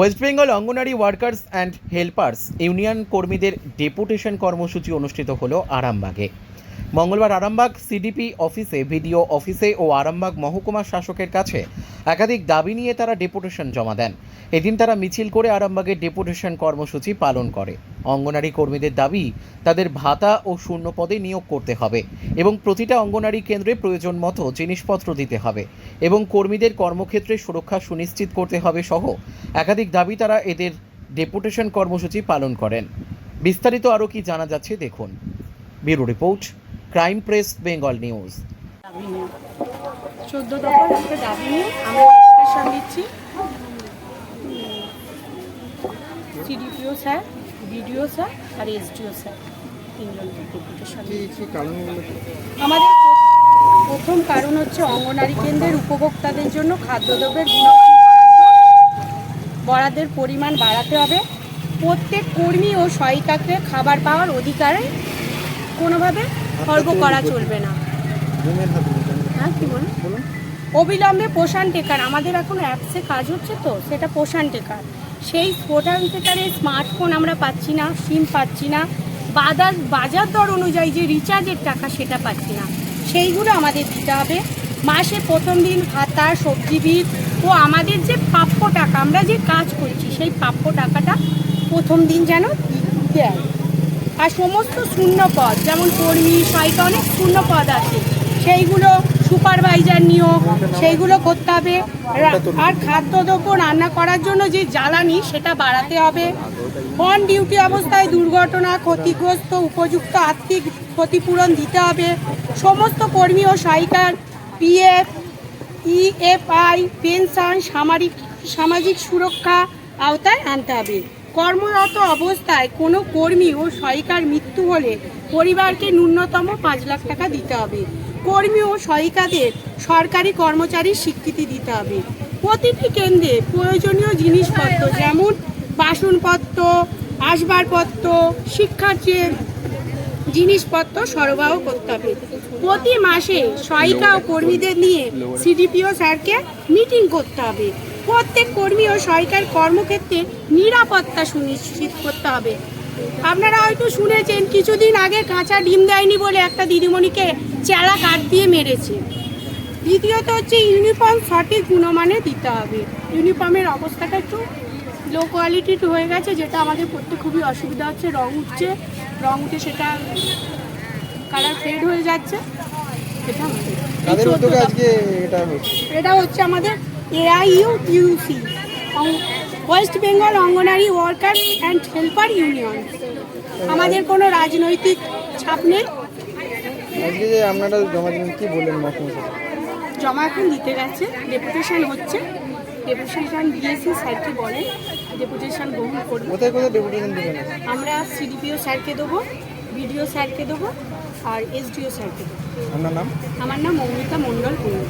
West Bengal Anganwadi workers and helpers union কর্মীদের deputation কর্মসূচি অনুষ্ঠিত হলো আরামবাগে। মঙ্গলবার আরামবাগ সিডিপি অফিসে ভিডিও অফিসে ও আরামবাগ মহকুমা শাসকের কাছে একাধিক দাবি নিয়ে তারা ডেপুটেশন জমা দেন। এদিন তারা মিছিল করে আরামবাগের ডেপুটেশন কর্মসূচি পালন করে। অঙ্গনারী কর্মীদের দাবি, তাদের ভাতা ও শূন্য পদে নিয়োগ করতে হবে এবং প্রতিটা অঙ্গনারী কেন্দ্রে প্রয়োজন মতো জিনিসপত্র দিতে হবে এবং কর্মীদের কর্মক্ষেত্রে সুরক্ষা সুনিশ্চিত করতে হবে সহ একাধিক দাবি তারা এদের ডেপুটেশন কর্মসূচি পালন করেন। বিস্তারিত আরও কি জানা যাচ্ছে দেখুন। Bureau report, crime press, Bengal news. চোদ্দ দফার একটা দাবি নিয়ে আমরা দিচ্ছি। সিডিপিও স্যার বিডিও স্যার আর এসডিও স্যার তিনজন ডেপুটেশন আমাদের প্রথম কারণ হচ্ছে অঙ্গনারী কেন্দ্রের উপভোক্তাদের জন্য খাদ্যদ্রব্যের গুণমান বরাদ্দের পরিমাণ বাড়াতে হবে। প্রত্যেক কর্মী ও সহায়িকাকে খাবার পাওয়ার অধিকারে কোনোভাবে খর্ব করা চলবে না। হ্যাঁ কি বলুন? বলুন। অবিলম্বে পোষণ টেকার আমাদের এখন অ্যাপসে কাজ হচ্ছে তো সেটা পোষণ টেকার। সেই পোষণ টেকারে স্মার্টফোন আমরা পাচ্ছি না সিম পাচ্ছি না। বাজার বাজার দর অনুযায়ী যে রিচার্জের টাকা সেটা পাচ্ছি না। সেইগুলো আমাদের দিতে হবে। মাসে প্রথম দিন ভাতা, সবজি বিল ও আমাদের যে প্রাপ্য টাকা, আমরা যে কাজ করছি, সেই প্রাপ্য টাকাটা প্রথম দিন যেন দেয় আর সমস্ত শূন্য পদ, যেমন কর্মী সহায়িকা অনেক শূন্য পদ আছে। সেইগুলো সুপারভাইজার নিয়োগ, সেইগুলো করতে হবে। আর খাদ্যদ্রব্য রান্না করার জন্য যে জ্বালানি, সেটা বাড়াতে হবে। অন ডিউটি অবস্থায় দুর্ঘটনা, ক্ষতিগ্রস্ত, উপযুক্ত আর্থিক ক্ষতিপূরণ দিতে হবে। সমস্ত কর্মী ও সহায়িকার পিএফ, ইএফআই, পেনশন সামাজিক সামাজিক সুরক্ষা আওতায় আনতে হবে। কর্মরত অবস্থায় কোনো কর্মী ও সহায়িকার মৃত্যু হলে পরিবারকে ন্যূনতম পাঁচ লাখ টাকা দিতে হবে। কর্মী ও সহায়িকাদের সরকারি কর্মচারীর স্বীকৃতি দিতে হবে। প্রতিটি কেন্দ্রে প্রয়োজনীয় জিনিসপত্র যেমন বাসনপত্র, আসবাবপত্র, শিক্ষার্থীর জিনিসপত্র সরবরাহ করতে হবে। প্রতি মাসে সহায়িকা ও কর্মীদের নিয়ে সিডিপিও স্যারকে মিটিং করতে হবে। প্রত্যেক কর্মী ও সহায়িকার কর্মক্ষেত্রে নিরাপত্তা সুনিশ্চিত করতে হবে। আপনারা হয়তো শুনেছেন কিছুদিন আগে কাঁচা ডিম দেয়নি বলে একটা দিদিমণিকে চেলা কাঠ দিয়ে মেরেছে। দ্বিতীয়ত হচ্ছে ইউনিফর্ম সঠিক গুণমানে দিতে হবে। ইউনিফর্মের অবস্থাটা একটু লো কোয়ালিটির হয়ে গেছে যেটা আমাদের পড়তে খুবই অসুবিধা হচ্ছে রং উঠছে। রং উঠে সেটা কালার ফেড হয়ে যাচ্ছে। এটা হচ্ছে। আমাদের AIUTUC West Bengal Anganwadi worker and helper union. আমাদের কোনো রাজনৈতিক ছাপ নেই। আজকে যে আপনারা জমা দিলেন কি বললেন জমা এখন দিতে গেছে ডেপুটেশন হচ্ছে। ডেপুটেশন দিয়েছি স্যারকে বলে ডেপুটেশন গ্রহণ করব। কোথায় কোথায় ডেপুটেশন দিলেন আমরা সিডিপিও স্যারকে দেবো বিডিও স্যারকে দেবো আর এসডিও স্যারকে দেবো। আপনার নাম? আমার নাম মৌমিতা মণ্ডল কুমার।